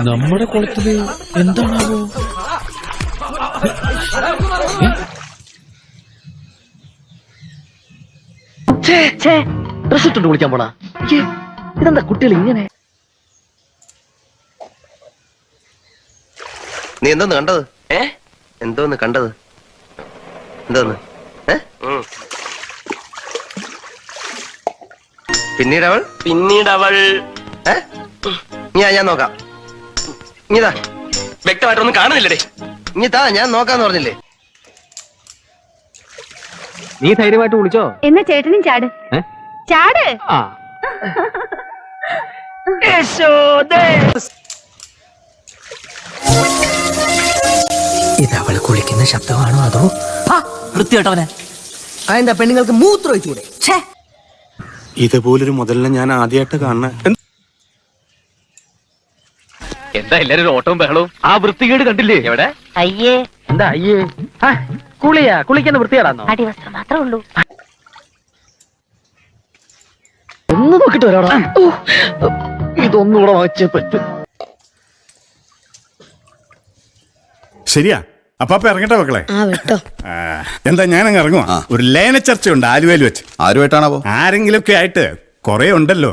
നമ്മുടെ കുളത്തിൽ എന്താണാവോ? ഇട്ടുണ്ട് വിളിക്കാൻ പോണാ. യ്യേ, ഇതെന്താ കുട്ടികൾ ഇങ്ങനെ? നീ എന്തോന്ന് കണ്ടത്? ഏ? എന്തോന്ന് കണ്ടത്? എന്തോന്ന്? പിന്നീട് അവൾ പിന്നീട് അവൾ ഏ? ഞാൻ ഞാൻ നോക്കാം. ഇതാ. വ്യക്തമായിട്ടൊന്നും കാണുന്നില്ലേ ഇതാ താ ഞാൻ നോക്കാന്ന് പറഞ്ഞില്ലേ? നീ ധൈര്യമായിട്ട് വിളിച്ചോ? എന്ന ചേട്ടനും ചാട്. ഏ? ചാട്? ആ. ഇത് അവൾ കുളിക്കുന്ന ശബ്ദമാണോ അതോ? വൃത്തിയോട്ടവനെ അതെന്താ പെണ്ണുങ്ങൾക്ക് മൂത്രം ഒഴിച്ചുകൂടെ ഇതുപോലൊരു മുതലിനെ ഞാൻ ആദ്യമായിട്ട് കാണുന്ന എന്താ എല്ലാരും ഒരു ഓട്ടവും ബഹളവും? ആ വൃത്തികേട് കണ്ടില്ലേ? എവിടെ? അയ്യേ. എന്താ അയ്യേ? ആ, കുളിയാ. കുളിക്കുന്ന വൃത്തികേടാന്നോ? അടിവസ്ത്രം മാത്രമേ ഉള്ളൂ. ഒന്ന് നോക്കിട്ട് വരാടാ. ഇതൊന്നുകൂടെ വാങ്ങിച്ചേ പറ്റൂ. ശരിയാ. അപ്പാപ്പ അപ്പൊ ഇറങ്ങട്ടെ മക്കളെ. ആ വിട്ടോ. ആ, എന്താ ഞാൻ അങ്ങ് ഇറങ്ങുവാ ഒരു ലയന ചർച്ചയുണ്ട് ആലുവയിൽ വെച്ച്. ആരുമായിട്ടാണാവോ? ആരെങ്കിലും ഒക്കെ ആയിട്ട് കുറെ ഉണ്ടല്ലോ.